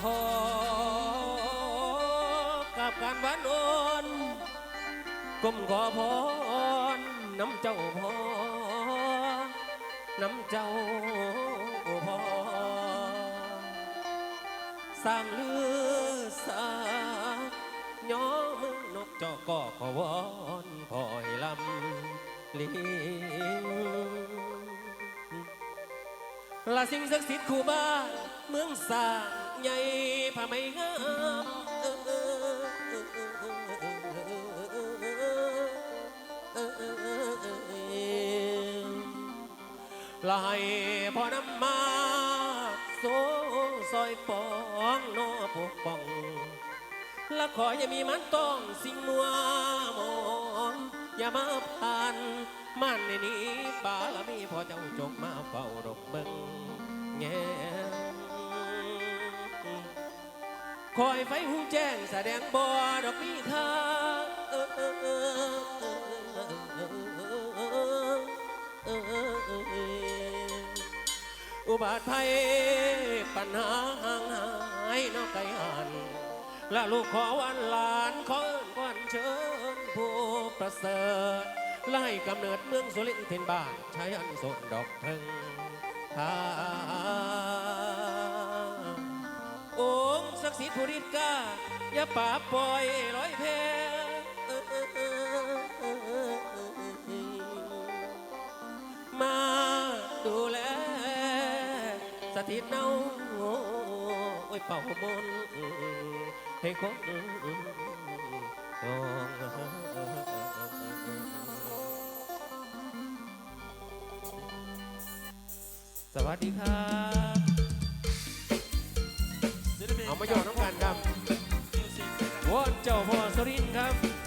ขอกับการหวานอ่อนก้มขอพรน้ำเจ้าพอน้ำเจ้าพอสร้างเลือสาย้อมนกเจอกก็ขอวอนพอยลำลิงลาสิ่งศักดิ์สิทธิ์คู่บ้านเมืองสา ใหญ่ผ้าไหมงามลายพอนำมาโซซอยปองโนปกป้องและขออย่ามีมันต้องสิ่งมัวมองอย่ามาผ่านมันในนี้บารมีพอเจ้าจงมาเฝ้ารบเบิงแง อยไฟหูแจ้งแสดงบ่ดอกมีค่าอุบัติภัยปัญหาห่างหายนอกไกลหันและลูกขอวันหลานขอเอิ้นวันเชิญผู้ประเสริฐไล่กำเนิดเมืองสุรินทร์เทนบ้านใช้อันสนดอกเพิงทา สิทธิ์ผู้ฤทธิ์กล้าอย่าป่าปล่อยลอยแพมาดูแลสถิตเนาโอ้ยเป่ามนให้คนตองสวัสดีครับ มาโยนน้ำกันครับวอนเจ้าพ่อสรินครับ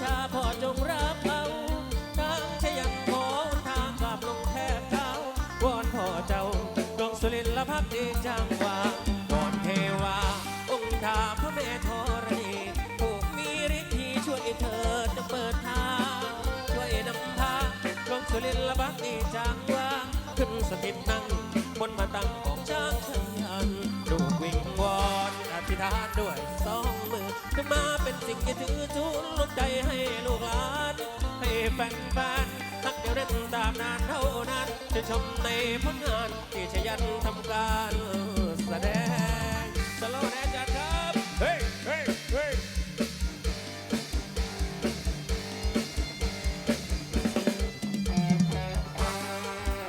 ชาพ่อจงรับเอาทางชยันขอทางกราบลงแทบเท้าวอนพ่อเจ้าดวงสุรินทร์ละพักดีจังหวะวอนเทวา องค์ทาพระแม่ธรณีผู้มีฤทธิ์ที่ช่วยเธอจะเปิดทางช่วยนำพาดวงสุรินทร์ละพักดีจังหวะขึ้นสถิตนั่งบนมาตั้งของช้างชันยันลูกวิ่งวอนอธิษฐานด้วย เป็นสิ่งที่ถือทุนลดใจให้ลูกหลาน ให้แฟนแฟนๆทักเดียวเล่นตามนานเท่านั้น จะชมในผลงานที่ชยันทำการแสดงสโลว์แดนจัดครับเฮ้ยเฮ้ยเฮ้ย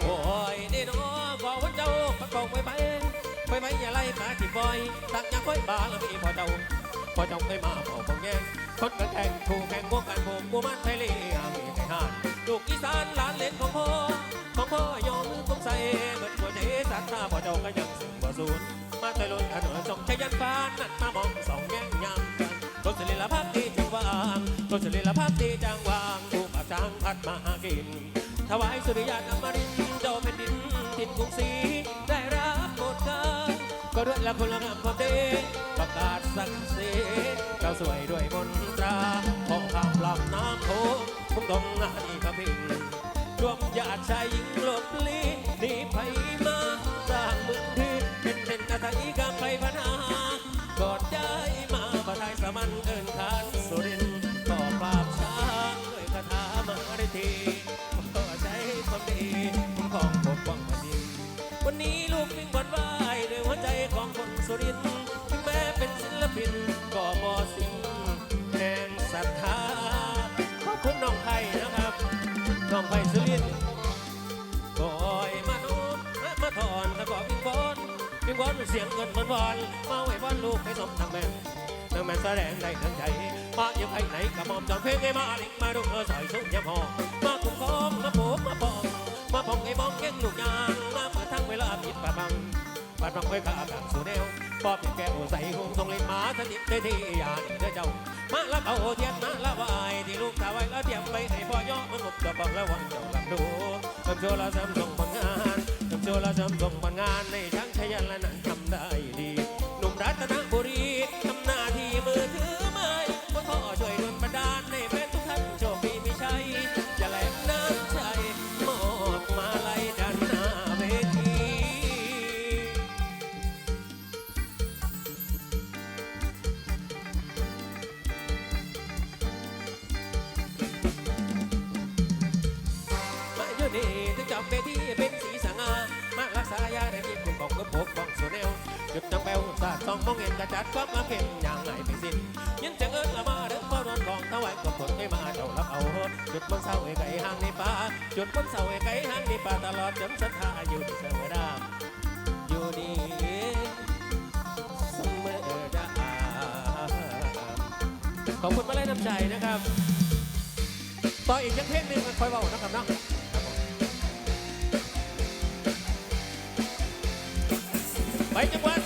โอ้ยนี่น้องบอกว่าเจ้าประกอบไปไปไปไปอย่าไล่ขาที่บอยตักอยาค่อยบาแล้วมีพอเจ้า พอเจ้าเคยมาบอกผมแย่งคนกระแข่งถูกแข่งพวกกันผมกูมันไทยเลียงมีไข่ห่านลูกอีสานหลานเล่นของพ่อของพ่อยอมผมใส่เหมือนหัวใจสัตว์ตาพอเจ้าก็ยังสึงบ่าสูญมาไทยล้นถนนส่งชัยยันฟ้านั่นมามองสองแง่งยามกันรถสิริละพักดีจังหวางรถสิริละพักดีจังหวางผู้ปาบช้างพัดมาหากินถวายสุริยานอมรินเจ้าแผ่นดินทินกรุงศรีได้รับโปรดเกล้าก็ด้วยละคนละงามความดี ตรงหน้าอีพระพิงรวมญาติชายหญิงหลบลี น้องไผ่สุรินทร์ก็อยมาโน้มมาถอนตะกอบวิ่งบอลวิ่งบอลเสียงเงินมันบอลมาไว้บอลลูกให้สมทางแม่นางแม่แสดงได้ทั้งใจมาอยู่ไผ่ไหนกับมอมจอนเพลงให้มาลิงมาดูเออสอยสุดยำหอมาคุ้มครองมาโผมาปองมาปองไอ้บ้องแง่งลูกยางมาเปิดทั้งเวลาผิดปะบังปัดบังไว้ข้า เล่นหมาสนิทได้ที่ยานี่เด้อเจ้ามาละเอาเทียนมาละวายที่ลูกตาไว้แล้วเตรียมไปให้พ่อย่อมันหมดจะบอกแล้ววันเจ้าลำดูทำโชว์ละจำส่งผลงานทำโชว์ละจำส่งผลงานในทั้งชยันและนั้นทำได้ดี นี่ถึงจำเวทีเป็นสีสง่ามารักษายาในที่คุณของก็พกของสู่แนวจุดจังแปวสาดต้องมองเห็นกระจัดความลำเข็นอย่างไรไปสิ้นยินเสียงเอิญละมาเดินพ่อนอนของถวายกับผลไม่มาเจ้ารับเอาเฮิดจุดบนเสาไอ้ไก่ห้างในป่าจุดบนเสาไอ้ไก่ห้างในป่าตลอดจนศรัทธาอยู่ที่เสมอดาอยู่นี่เสมอดาขอบคุณมาเลยน้ำใจนะครับต่ออีกยังเพลงหนึ่งมันคอยเบานะครับเนาะ ไปจังหวัด